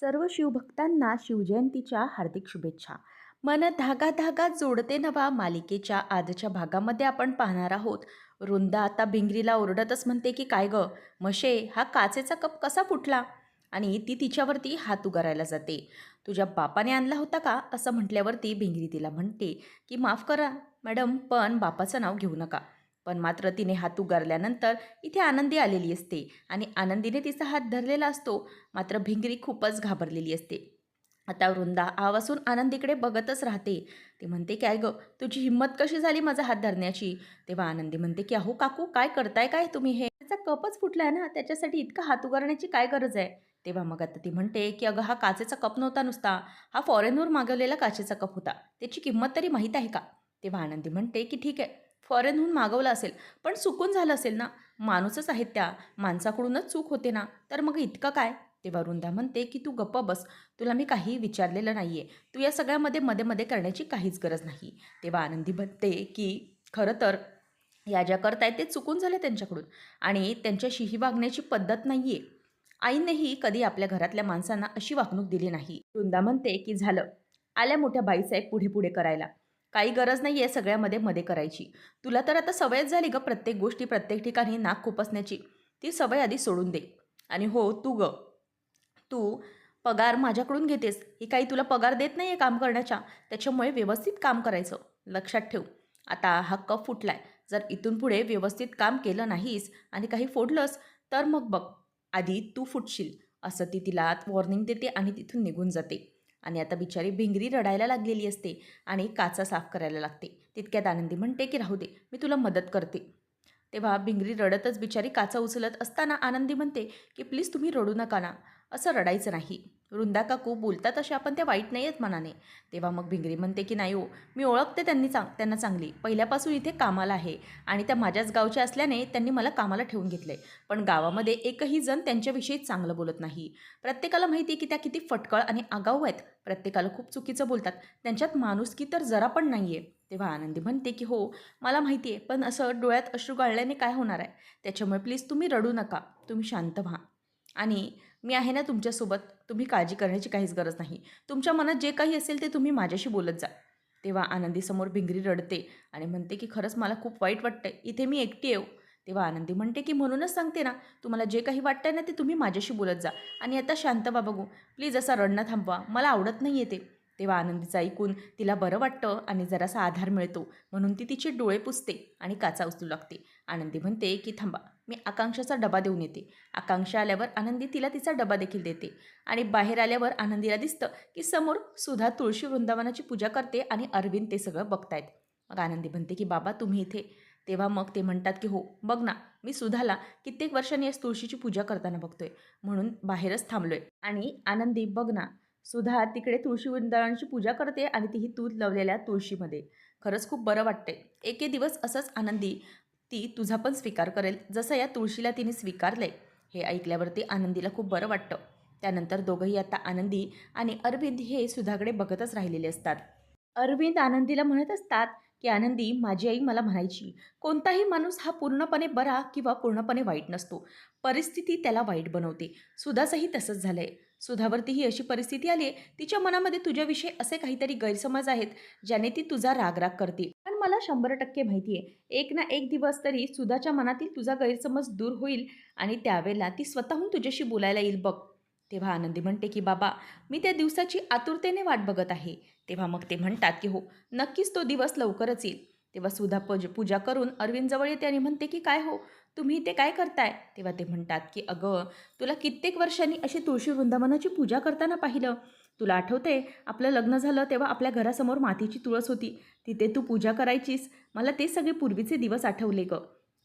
सर्व शिवभक्तांना शिवजयंतीच्या हार्दिक शुभेच्छा. मन धागा धागा जोडते नवा मालिकेच्या आजच्या भागामध्ये आपण पाहणार आहोत. रुंदा आता भिंगरीला ओरडतच म्हणते की काय गं? मशे हा काचेचा कप कसा फुटला? आणि ती तिच्यावरती हात उगारायला जाते. तुझ्या बापाने आणला होता का? असं म्हटल्यावरती भिंगरी तिला म्हणते की माफ करा मॅडम पण बापाचं नाव घेऊ नका. पण मात्र तिने हात उगारल्यानंतर इथे आनंदी आलेली असते आणि आनंदीने तिचा हात धरलेला असतो. मात्र भिंगरी खूपच घाबरलेली असते. आता वृंदा आवासून आनंदीकडे बघतच राहते. ती म्हणते काय गं तुझी हिंमत कशी झाली माझा हात धरण्याची? तेव्हा आनंदी म्हणते की अहो काकू काय करताय काय तुम्ही हे? त्याचा कपच फुटलाय ना त्याच्यासाठी इतका हात उगारण्याची काय गरज आहे? तेव्हा मग आता ती म्हणते की अगं हा काचेचा कप नव्हता नुसता. हा फॉरेनवर मागवलेला काचेचा कप होता. त्याची किंमत तरी माहीत आहे का? तेव्हा आनंदी म्हणते की ठीक आहे. फॉरेनहून मागवला असेल पण चुकून झालं असेल ना? माणूसच आहेत त्या. माणसाकडूनच चूक होते ना? तर मग इतकं काय? तेव्हा वृंदा म्हणते की तू गप्प बस. तुला मी काही विचारलेलं नाही आहे तू या सगळ्यामध्ये मध्ये मध्ये करण्याची काहीच गरज नाही. तेव्हा आनंदी म्हणते की खरं तर या ज्या करतायत ते चुकून झाले त्यांच्याकडून. आणि त्यांच्याशी ही वागण्याची पद्धत नाही आहे आईनेही कधी आपल्या घरातल्या माणसांना अशी वागणूक दिली नाही. वृंदा म्हणते की झालं. आल्या मोठ्या बाईसाहेब पुढे पुढे करायला. काही गरज नाही आहे सगळ्यामध्ये मध्ये करायची. तुला तर आता सवयच झाली ग प्रत्येक गोष्टी प्रत्येक ठिकाणी नाक खुपसण्याची. ती सवय आधी सोडून दे. आणि हो तू ग. तू पगार माझ्याकडून घेतेस. ही काही तुला पगार देत नाही आहे काम करण्याच्या. त्याच्यामुळे व्यवस्थित काम करायचं. लक्षात ठेव. आता हा कप फुटलाय. जर इथून पुढे व्यवस्थित काम केलं नाहीस आणि काही फोडलंस तर मग बघ. आधी तू फुटशील. असं ती तिला वॉर्निंग देते आणि तिथून निघून जाते. आणि आता बिचारी भिंगरी रडायला लागलेली असते आणि काचा साफ करायला लागते. तितक्यात आनंदी म्हणते की राहू दे मी तुला मदत करते. तेव्हा भिंगरी रडतच बिचारी काचा उचलत असताना आनंदी म्हणते की प्लीज तुम्ही रडू नका ना असं रडायचं नाही. वृंदा काकू बोलतात अशा आपण त्या वाईट नाही आहेत मनाने. तेव्हा मग भिंगरी म्हणते की नाही हो मी ओळखते त्यांनी चांग त्यांना चांगली. पहिल्यापासून इथे कामाला आहे आणि त्या माझ्याच गावच्या असल्याने त्यांनी मला कामाला ठेवून घेतलं. आहे पण गावामध्ये एकही जण त्यांच्याविषयी चांगलं बोलत नाही. प्रत्येकाला माहिती आहे की त्या किती फटकळ आणि आगाऊ आहेत. प्रत्येकाला खूप चुकीचं बोलतात. त्यांच्यात माणुसकी तर जरा पण नाही आहे तेव्हा आनंदी म्हणते की हो मला माहिती आहे पण असं डोळ्यात अश्रू गाळल्याने काय होणार आहे? त्याच्यामुळे प्लीज तुम्ही रडू नका. तुम्ही शांत व्हा. आणि मी आहे ना तुमच्यासोबत. तुम्ही काळजी करण्याची काहीच गरज नाही. तुमच्या मनात जे काही असेल ते तुम्ही माझ्याशी बोलत जा. तेव्हा आनंदीसमोर भिंगरी रडते आणि म्हणते की खरंच मला खूप वाईट वाटतं इथे मी एकटी येऊ. तेव्हा आनंदी म्हणते की म्हणूनच सांगते ना तुम्हाला जे काही वाटतंय ना ते तुम्ही माझ्याशी बोलत जा. आणि आता शांत बा बघू. प्लीज असा रडणं थांबवा. मला आवडत नाही येते तेव्हा आनंदीचं ऐकून तिला बरं वाटतं आणि जरासा आधार मिळतो. म्हणून ती तिचे डोळे पुसते आणि काचा उचलू लागते. आनंदी म्हणते की थांबा. मी आकांक्षाचा डबा देऊन येते. आकांक्षा आल्यावर आनंदी तिला तिचा डबा देखील देते. आणि बाहेर आल्यावर आनंदीला दिसतं की समोर सुधा तुळशी वृंदावनाची पूजा करते आणि अरविंद ते सगळं बघतायत. मग आनंदी म्हणते की बाबा तुम्ही इथे. तेव्हा मग ते म्हणतात की हो बघ ना मी सुधाला कित्येक वर्षांनी आज तुळशीची पूजा करताना बघतोय. म्हणून बाहेरच थांबलोय. आणि आनंदी बघ ना सुधा तिकडे तुळशी वृंदावनाची पूजा करते आणि तीही तूत लावलेल्या तुळशीमध्ये. खरंच खूप बरं वाटते एके दिवस असंच आनंदी ती तुझा पण स्वीकार करेल. जसं या तुळशीला तिने स्वीकारलंय हे ऐकल्यावरती आनंदीला खूप बरं वाटतं. त्यानंतर दोघंही आता आनंदी आणि अरविंद हे सुधाकडे बघतच राहिलेले असतात. अरविंद आनंदीला म्हणत असतात की आनंदी माझी आई मला म्हणायची कोणताही माणूस हा पूर्णपणे बरा किंवा पूर्णपणे वाईट नसतो. परिस्थिती त्याला वाईट बनवते. सुधाचंही तसंच झालं आहे सुधावरती ही अशी परिस्थिती आली आहे तिच्या मनामध्ये तुझ्याविषयी असे काहीतरी गैरसमज आहेत ज्याने ती तुझा रागराग करते. पण मला शंभर टक्के माहिती आहे एक ना एक दिवस तरी सुधाच्या मनातील तुझा गैरसमज दूर होईल आणि त्यावेळेला ती स्वतःहून तुझ्याशी बोलायला येईल बघ. तेव्हा आनंदी म्हणते की बाबा मी त्या दिवसाची आतुरतेने वाट बघत आहे. तेव्हा मग ते म्हणतात की हो नक्कीच तो दिवस लवकरच येईल. तेव्हा सुधा पज पूजा करून अरविंदजवळ येते आणि म्हणते की काय हो तुम्ही ते काय करताय? तेव्हा ते म्हणतात की अगं तुला कित्येक वर्षांनी अशी तुळशी वृंदावनाची पूजा करताना पाहिलं. तुला आठवते आपलं लग्न झालं तेव्हा आपल्या घरासमोर मातीची तुळस होती. तिथे तू पूजा करायचीस. मला ते सगळे पूर्वीचे दिवस आठवले ग.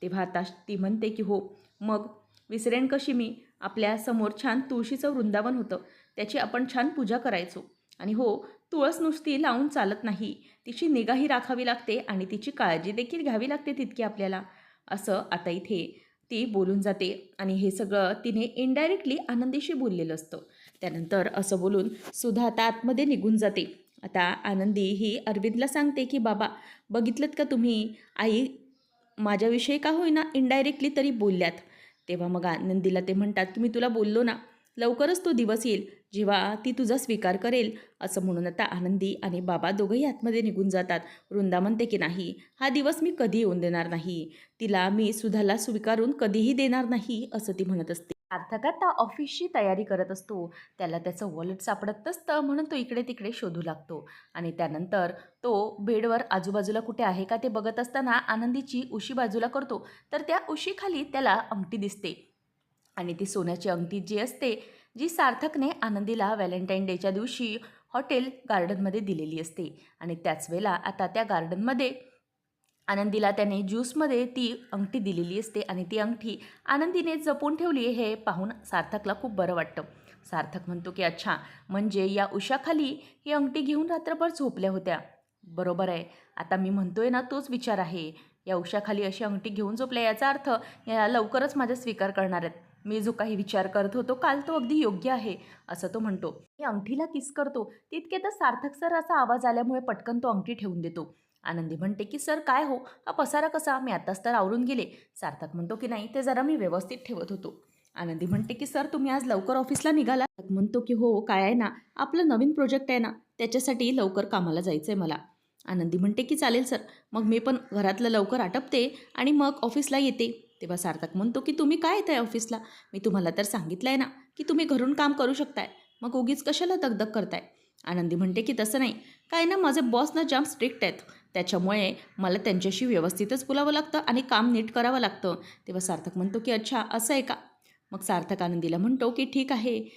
तेव्हा आता ती म्हणते की हो मग विसरेन कशी मी? आपल्यासमोर छान तुळशीचं वृंदावन होतं. त्याची आपण छान पूजा करायचो. आणि हो तुळस नुसती लावून चालत नाही. तिची निगाही राखावी लागते आणि तिची काळजी देखील घ्यावी लागते तितकी आपल्याला. असं आता इथे ती बोलून जाते. आणि हे सगळं तिने इनडायरेक्टली आनंदीशी बोललेलं असतं. त्यानंतर असं बोलून सुद्धा आता आतमध्ये निघून जाते. आता आनंदी ही अरविंदला सांगते की बाबा बघितलं का तुम्ही? आई माझ्याविषयी का होईना इनडायरेक्टली तरी बोलल्यात? तेव्हा मग आनंदीला ते म्हणतात की मी तुला बोललो ना लवकरच तो दिवस येईल जेव्हा ती तुझा स्वीकार करेल असं म्हणून आता आनंदी आणि बाबा दोघंही आतमध्ये निघून जातात. वृंदा म्हणते की नाही हा दिवस मी कधी येऊन देणार नाही. तिला मी सुधाला स्वीकारून कधीही देणार नाही असं ती म्हणत असते. सार्थकात आता ऑफिसची तयारी करत असतो. त्याला त्याचं वॉलेट सापडत नसतं म्हणून तो इकडे तिकडे शोधू लागतो. आणि त्यानंतर तो बेडवर आजूबाजूला कुठे आहे का ते बघत असताना आनंदीची उशी बाजूला करतो. तर त्या उशीखाली त्याला अंगठी दिसते. आणि ती सोन्याची अंगठी जी असते जी सार्थकने आनंदीला व्हॅलेंटाईन डेच्या दिवशी हॉटेल गार्डनमध्ये दिलेली असते. आणि त्याच वेळेला आता त्या गार्डनमध्ये आनंदीला त्याने ज्यूसमध्ये ती अंगठी दिलेली असते आणि ती अंगठी आनंदीने जपून ठेवली हे पाहून सार्थकला खूप बरं वाटतं. सार्थक म्हणतो की अच्छा म्हणजे या उशाखाली ही अंगठी घेऊन रात्रभर झोपल्या होत्या. बरोबर आहे. आता मी म्हणतोय ना तोच विचार आहे. या उशाखाली अशी अंगठी घेऊन झोपल्या याचा अर्थ या लवकरच माझा स्वीकार करणार आहेत. मी जो काही विचार करत होतो काल तो अगदी योग्य आहे असं तो म्हणतो. मी अंगठीला किस करतो? तितक्यातच सार्थक सर असा आवाज आल्यामुळे पटकन तो अंगठी ठेवून देतो. आनंदी म्हणते की सर काय हो? हा पसारा कसा? मी आत्ताच तर आवरून गेले. सार्थक म्हणतो की नाही ते जरा मी व्यवस्थित ठेवत होतो. आनंदी म्हणते की सर तुम्ही आज लवकर ऑफिसला निघाला. म्हणतो की हो काय आहे ना? आपलं नवीन प्रोजेक्ट आहे ना त्याच्यासाठी लवकर कामाला जायचं आहे मला. आनंदी म्हणते की चालेल सर. मग मी पण घरातलं लवकर आटपते आणि मग ऑफिसला येते. तेव्हा सार्थक म्हणतो की तुम्ही काय येत आहे ऑफिसला? मी तुम्हाला तर सांगितलं आहे ना की तुम्ही घरून काम करू शकताय. मग उगीच कशाला दगदग करताय? आनंदी म्हणते की तसं नाही. काय ना माझे बॉस ना जाम स्ट्रिक्ट आहेत. त्याच्यामुळे मला त्यांच्याशी व्यवस्थितच बोलावं लागतं आणि काम नीट करावं लागतं. तेव्हा सार्थक म्हणतो की अच्छा असं आहे का? मग सार्थक आनंदीला म्हणतो की ठीक आहे.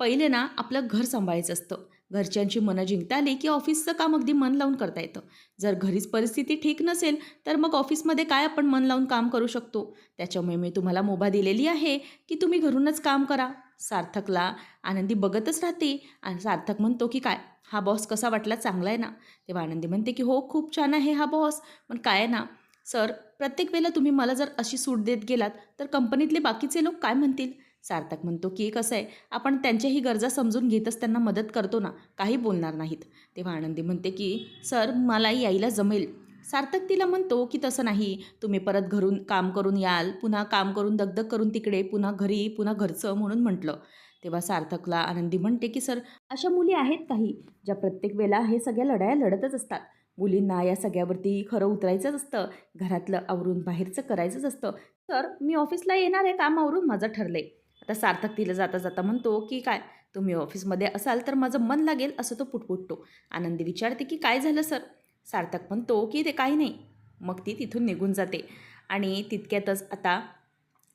पहिले ना आपलं घर सांभाळायचं असतं. घरच्यांची मनं जिंकता आली की ऑफिसचं काम अगदी मन लावून करता येतं. जर घरीच परिस्थिती ठीक नसेल तर मग ऑफिसमध्ये काय आपण मन लावून काम करू शकतो? त्याच्यामुळे मी तुम्हाला मुभा दिलेली आहे की तुम्ही घरूनच काम करा. सार्थकला आनंदी बघतच राहते. आणि सार्थक म्हणतो की काय? हा बॉस कसा वाटला? चांगला आहे ना? तेव्हा आनंदी म्हणते की हो खूप छान आहे हा बॉस पण काय आहे ना सर प्रत्येक वेळेला तुम्ही मला जर अशी सूट देत गेलात तर कंपनीतले बाकीचे लोक काय म्हणतील? सार्थक म्हणतो की कसं आहे? आपण त्यांच्याही गरजा समजून घेतच त्यांना मदत करतो ना. काही बोलणार नाहीत. तेव्हा आनंदी म्हणते की सर मला यायला जमेल. सार्थक तिला म्हणतो की तसं नाही. तुम्ही परत घरून काम करून याल. पुन्हा काम करून दगदग करून तिकडे पुन्हा घरी पुन्हा घरचं म्हणून म्हटलं. तेव्हा सार्थकला आनंदी म्हणते की सर अशा मुली आहेत काही ज्या प्रत्येक वेळेला हे सगळ्या लढाया लढतच असतात. मुलींना या सगळ्यावरती खरं उतरायचंच असतं. घरातलं आवरून बाहेरचं करायचंच असतं. तर मी ऑफिसला येणार आहे काम आवरून माझं ठरलं आहे आता सार्थक तिला जाता जाता म्हणतो की काय तुम्ही ऑफिसमध्ये असाल तर माझं मन लागेल असं तो पुटपुटतो. आनंदी विचारते की काय झालं सर? सार्थक म्हणतो की ते काही नाही. मग ती तिथून निघून जाते. आणि तितक्यातच आता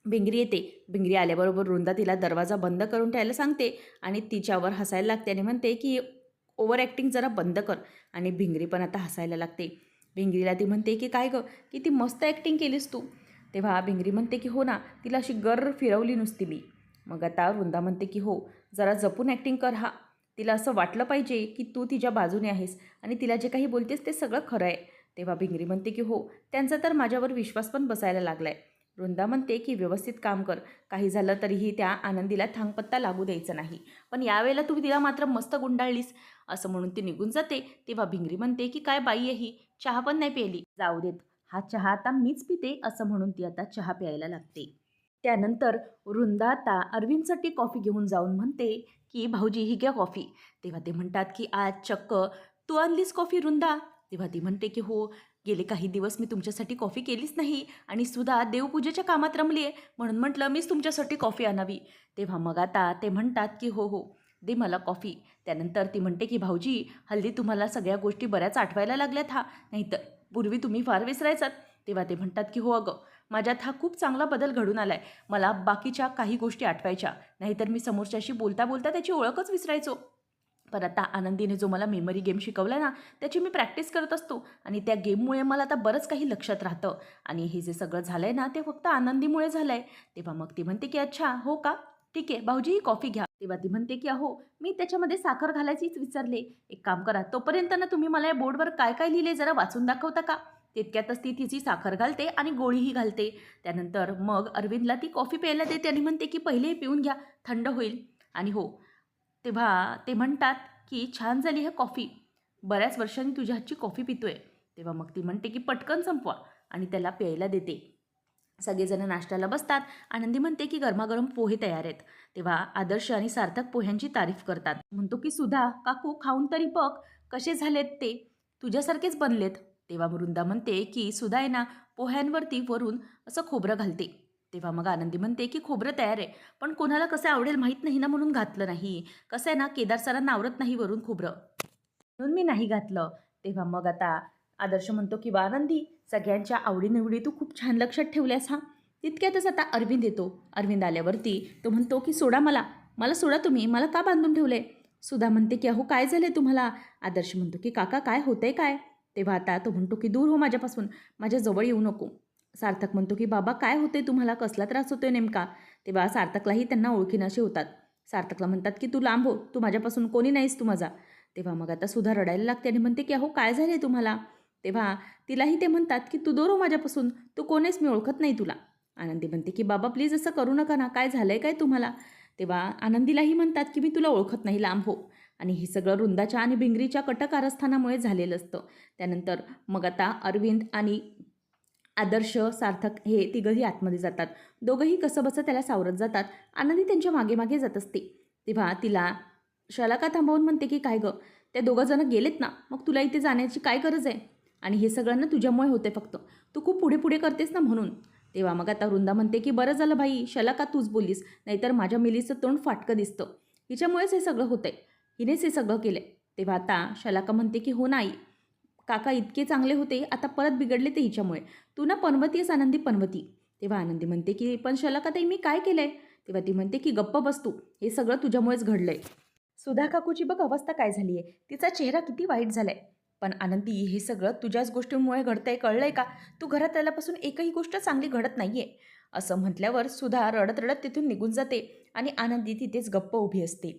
भिंगरी येते. भिंगरी आल्याबरोबर वृंदा तिला दरवाजा बंद करून ठेवायला सांगते आणि तिच्यावर हसायला लागते आणि म्हणते की ओव्हर ॲक्टिंग जरा बंद कर. आणि भिंगरी पण आता हसायला लागते. भिंगरीला ती म्हणते की काय गं? की ती मस्त ॲक्टिंग केलीस तू. तेव्हा भिंगरी म्हणते की हो ना तिला अशी गर फिरवली नुसती मी. मग आता वृंदा म्हणते की हो जरा जपून ॲक्टिंग कर हा. तिला असं वाटलं पाहिजे की तू तिच्या बाजूने आहेस आणि तिला जे काही बोलतेस ते सगळं खरं आहे. तेव्हा भिंगरी म्हणते की हो त्यांचा तर माझ्यावर विश्वास पण बसायला लागला आहे वृंदा म्हणते की व्यवस्थित काम कर. काही झालं तरीही त्या आनंदीला थांगपत्ता लागू द्यायचा नाही. पण यावेळेला तुम्ही तिला मात्र मस्त गुंडाळलीस असं म्हणून ती निघून जाते. तेव्हा भिंगरी म्हणते की काय बाई आहे ही? चहा पण नाही प्यायली. जाऊ देत. हा चहा आता मीच पिते असं म्हणून ती आता चहा प्यायला लागते. त्यानंतर वृंदा आता अरविंदसाठी कॉफी घेऊन जाऊन म्हणते की भाऊजी ही घ्या कॉफी. तेव्हा ते म्हणतात की आज चक्क तू आणलीस कॉफी रुंदा? तेव्हा ती म्हणते की हो गेले काही दिवस मी तुमच्यासाठी कॉफी केलीच नाही आणि सुद्धा देवपूजेच्या कामात रमली आहे म्हणून म्हटलं मीच तुमच्यासाठी कॉफी आणावी. तेव्हा मग आता ते म्हणतात की हो हो दे मला कॉफी. त्यानंतर ती म्हणते की भाऊजी हल्ली तुम्हाला सगळ्या गोष्टी बऱ्याच आठवायला लागल्यात हा नाहीतर पूर्वी तुम्ही फार विसरायचात. तेव्हा ते म्हणतात की हो अगं माझ्यात हा खूप चांगला बदल घडून आला आहे मला बाकीच्या काही गोष्टी आठवायच्या. नाहीतर मी समोरच्याशी बोलता बोलता त्याची ओळखच विसरायचो. पण आता आनंदीने जो मला मेमरी गेम शिकवला ना त्याची मी प्रॅक्टिस करत असतो. आणि त्या गेममुळे मला आता बरंच काही लक्षात राहतं. आणि हे जे सगळं झालं आहे ना ते फक्त आनंदीमुळे झालं आहे तेव्हा मग ती म्हणते की अच्छा हो का? ठीक आहे भाऊजी ही कॉफी घ्या. तेव्हा ती म्हणते की अहो मी त्याच्यामध्ये साखर घालायचीच विसरले. एक काम करा तोपर्यंत ना तुम्ही मला या बोर्डवर काय काय लिहिले जरा वाचून दाखवता का? तितक्यातच ती तिची साखर घालते आणि गोळीही घालते. त्यानंतर मग अरविंदला ती कॉफी प्यायला देते आणि म्हणते की पहिले पिऊन घ्या थंड होईल. आणि हो तेव्हा ते म्हणतात की छान झाली हे कॉफी. बऱ्याच वर्षांनी तुझ्या हातची कॉफी पितोय. तेव्हा मग ती म्हणते की पटकन संपवा. आणि त्याला प्यायला देते. सगळेजण नाश्त्याला बसतात. आनंदी म्हणते की गरमागरम पोहे तयार आहेत. तेव्हा आदर्श आणि सार्थक पोह्यांची तारीफ करतात. म्हणतो की सुधा काकू खाऊन तरी बघ कसे झालेत ते? तुझ्यासारखेच बनलेत. तेव्हा वृंदा म्हणते की सुधा आहे ना पोह्यांवरती वरून असं खोबरं घालते. तेव्हा मग आनंदी म्हणते की खोबरं तयार आहे पण कोणाला कसं आवडेल माहीत नाही ना म्हणून घातलं नाही. कसं आहे ना केदार सरांना आवडत नाही वरून खोबरं. म्हणून मी नाही घातलं. तेव्हा मग आता आदर्श म्हणतो की वा आनंदी सगळ्यांच्या आवडीनिवडी तू खूप छान लक्षात ठेवल्यास हा. तितक्यातच आता अरविंद येतो. अरविंद आल्यावरती तो म्हणतो की सोडा मला. मला सोडा तुम्ही. मला का बांधून ठेवले सुधा म्हणते की अहो काय झाले तुम्हाला? आदर्श म्हणतो की काका काय होतंय काय? तेव्हा आता तो म्हणतो की दूर हो माझ्यापासून माझ्या जवळ येऊ नको. सार्थक म्हणतो की बाबा काय होते तुम्हाला? कसला त्रास होतोय नेमका? तेव्हा सार्थकलाही त्यांना ओळखीनाशी होतात. सार्थकला म्हणतात की तू लांब हो तू माझ्यापासून कोणी नाहीस तू माझा. तेव्हा मग आता सुद्धा रडायला लागते आणि म्हणते की अहो काय झाले तुम्हाला? तेव्हा तिलाही ते म्हणतात की तू दोरो हो माझ्यापासून तू कोणीच मी ओळखत नाही तुला. आनंदी म्हणते की बाबा प्लीज असं करू नका ना काय झालं आहे काय तुम्हाला? तेव्हा आनंदीलाही म्हणतात की मी तुला ओळखत नाही लांब हो. आणि हे सगळं रुंदाच्या आणि भिंगरीच्या कटकारस्थानामुळे झालेलं असतं. त्यानंतर मग आता अरविंद आणि आदर्श सार्थक हे तिघंही आतमध्ये जातात. दोघंही कसं बसं त्याला सावरत जातात. आनंदी त्यांच्या मागे मागे जात असते. तेव्हा तिला शलाका थांबवून म्हणते की काय गं? त्या दोघंजणं गेलेत ना? मग तुला इथे जाण्याची काय गरज आहे? आणि हे सगळ्यांना तुझ्यामुळे होते फक्त. तू खूप पुढे पुढे करतेस ना म्हणून. तेव्हा मग आता वृंदा म्हणते की बरं झालं भाई शलाका तूच बोललीस नाहीतर माझ्या मिलीचं तोंड फाटकं दिसतं. हिच्यामुळेच हे सगळं होतंय. हिनेच हे सगळं केलं तेव्हा आता शलाका म्हणते की हो नाही काका इतके चांगले होते आता परत बिघडले ते हिच्यामुळे. तू ना पनवती आहेस आनंदी पनवती. तेव्हा आनंदी म्हणते की पण शलाकाताई मी काय केलं आहे तेव्हा ती म्हणते की गप्प बसतो हे सगळं तुझ्यामुळेच घडलं आहे सुधा काकूची बघ अवस्था काय झाली आहे तिचा चेहरा किती वाईट झाला आहे पण आनंदी हे सगळं तुझ्याच गोष्टींमुळे घडतंय कळलं आहे का? तू घरात आल्यापासून एकही गोष्ट चांगली घडत नाही आहे असं म्हटल्यावर सुधा रडत रडत तिथून निघून जाते आणि आनंदी तिथेच गप्प उभी असते.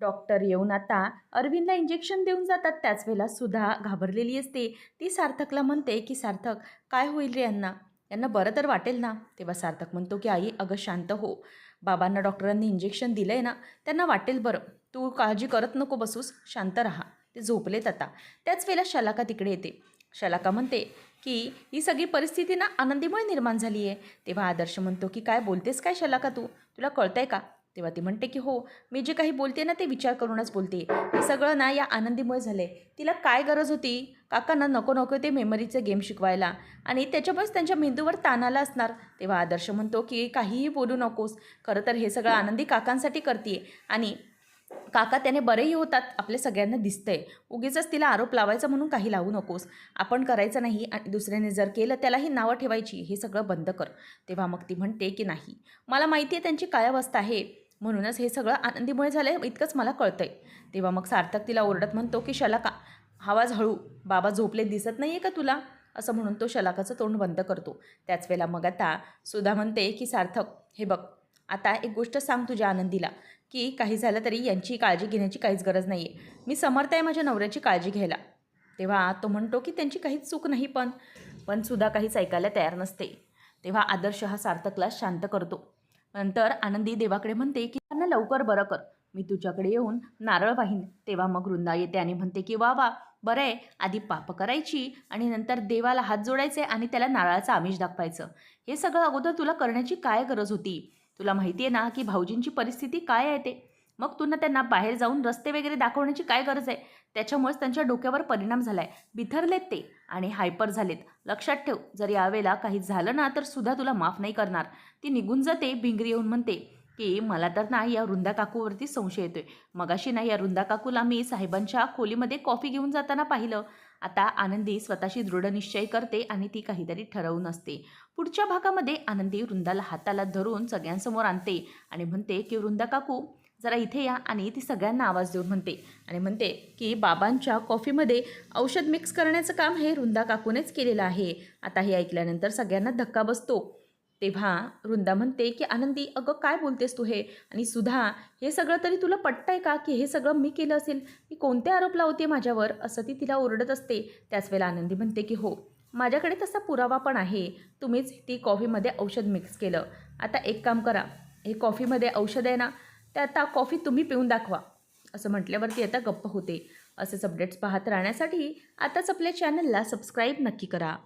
डॉक्टर येऊन आता अरविंदला इंजेक्शन देऊन जातात. त्याच वेळेला सुधा घाबरलेली असते. ती सार्थकला म्हणते की सार्थक काय होईल रे यांना यांना बरं तर वाटेल ना? तेव्हा सार्थक म्हणतो की आई अगं शांत हो. बाबांना डॉक्टरांनी इंजेक्शन दिलं आहे ना त्यांना वाटेल बरं. तू काळजी करत नको बसूस शांत राहा. ते झोपलेत आता. त्याच वेळेला शलाका तिकडे येते. शलाका म्हणते की ही सगळी परिस्थिती ना आनंदीमुळे निर्माण झाली आहे तेव्हा आदर्श म्हणतो की काय बोलतेस काय शलाका तू? तुला कळतंय का? तेव्हा ती म्हणते की हो मी जे काही बोलते ना ते विचार करूनच बोलते. हे सगळं ना या आनंदीमुळे झालं आहे तिला काय गरज होती? काकांना नको नको ते मेमरीचे गेम शिकवायला. आणि त्याच्यामुळेच त्यांच्या मेंदूवर ताण आला असणार. तेव्हा आदर्श म्हणतो की काहीही बोलू नकोस. खरं तर हे सगळं आनंदी काकांसाठी करते आणि काका त्याने बरेही होतात. आपल्या सगळ्यांना दिसतंय. उगीच तिला आरोप लावायचा म्हणून काही लावू नकोस. आपण करायचं नाही आणि दुसऱ्याने जर केलं त्यालाही नावं ठेवायची. हे सगळं बंद कर. तेव्हा मग ती म्हणते की नाही. मला माहिती आहे त्यांची काय अवस्था आहे. म्हणूनच हे सगळं आनंदीमुळे झालं आहे इतकंच मला कळतं आहे तेव्हा मग सार्थक तिला ओरडत म्हणतो की शलाका आवाज हळू. बाबा झोपले दिसत नाही आहे का तुला? असं म्हणून तो शलाकाचं तोंड बंद करतो. त्याच वेळेला मग आता सुधा म्हणते की सार्थक हे बघ आता एक गोष्ट सांग तुझ्या आनंदीला की काही झालं तरी यांची काळजी घेण्याची काहीच गरज नाही आहे मी समर्थ आहे माझ्या नवऱ्याची काळजी घ्यायला. तेव्हा तो म्हणतो की त्यांची काहीच चूक नाही पण पण सुद्धा काहीच ऐकायला तयार नसते. तेव्हा आदर्श हा सार्थकला शांत करतो. नंतर आनंदी देवाकडे म्हणते की त्यांना लवकर बरं कर. मी तुझ्याकडे येऊन नारळ वाहीन. तेव्हा मग वृंदा येते आणि म्हणते की वा वा बरं आहे. आधी पाप करायची आणि नंतर देवाला हात जोडायचे आणि त्याला नारळाचं आमिष दाखवायचं. हे सगळं अगोदर तुला करण्याची काय गरज होती? तुला माहिती आहे ना की भाऊजींची परिस्थिती काय आहे ते? मग तुला त्यांना बाहेर जाऊन रस्ते वगैरे दाखवण्याची काय गरज आहे? त्याच्यामुळेच त्यांच्या डोक्यावर परिणाम झाला आहे बिथरलेत ते आणि हायपर झालेत. लक्षात ठेव जर यावेळेला काही झालं ना तर सुद्धा तुला माफ नाही करणार. ती निघून जाते भिंगरी येऊन म्हणते की मला तर ना या वृंदा काकूवरती संशय येतोय. मगाशी ना या वृंदा काकूला मी साहेबांच्या खोलीमध्ये कॉफी घेऊन जाताना पाहिलं. आता आनंदी स्वतःशी दृढनिश्चय करते आणि ती काहीतरी ठरवून असते. पुढच्या भागामध्ये आनंदी वृंदाला हाताला धरून सगळ्यांसमोर आणते आणि म्हणते की वृंदा काकू जरा इथे या आणि ती सगळ्यांना आवाज देऊन म्हणते. आणि म्हणते की बाबांच्या कॉफीमध्ये औषध मिक्स करण्याचं काम हे वृंदा काकूनेच केलेलं आहे. आता हे ऐकल्यानंतर सगळ्यांना धक्का बसतो. तेव्हा वृंदा म्हणते की आनंदी अगं काय बोलतेस तू हे? आणि सुधा हे सगळं तरी तुला पटतंय का की हे सगळं मी केलं असेल? मी कोणते आरोप लावते माझ्यावर? असं ती तिला ओरडत असते. त्याच वेळेला आनंदी म्हणते की हो माझ्याकडे तसा पुरावा पण आहे. तुम्हीच ती कॉफीमध्ये औषध मिक्स केलं. आता एक काम करा. हे कॉफीमध्ये औषध आहे ना ते आता कॉफी तुम्ही पिऊन दाखवा. असं म्हटल्यावरती आता गप्प होते. असेच अपडेट्स पाहत राहण्यासाठी आताच आपल्या चॅनलला सबस्क्राईब नक्की करा.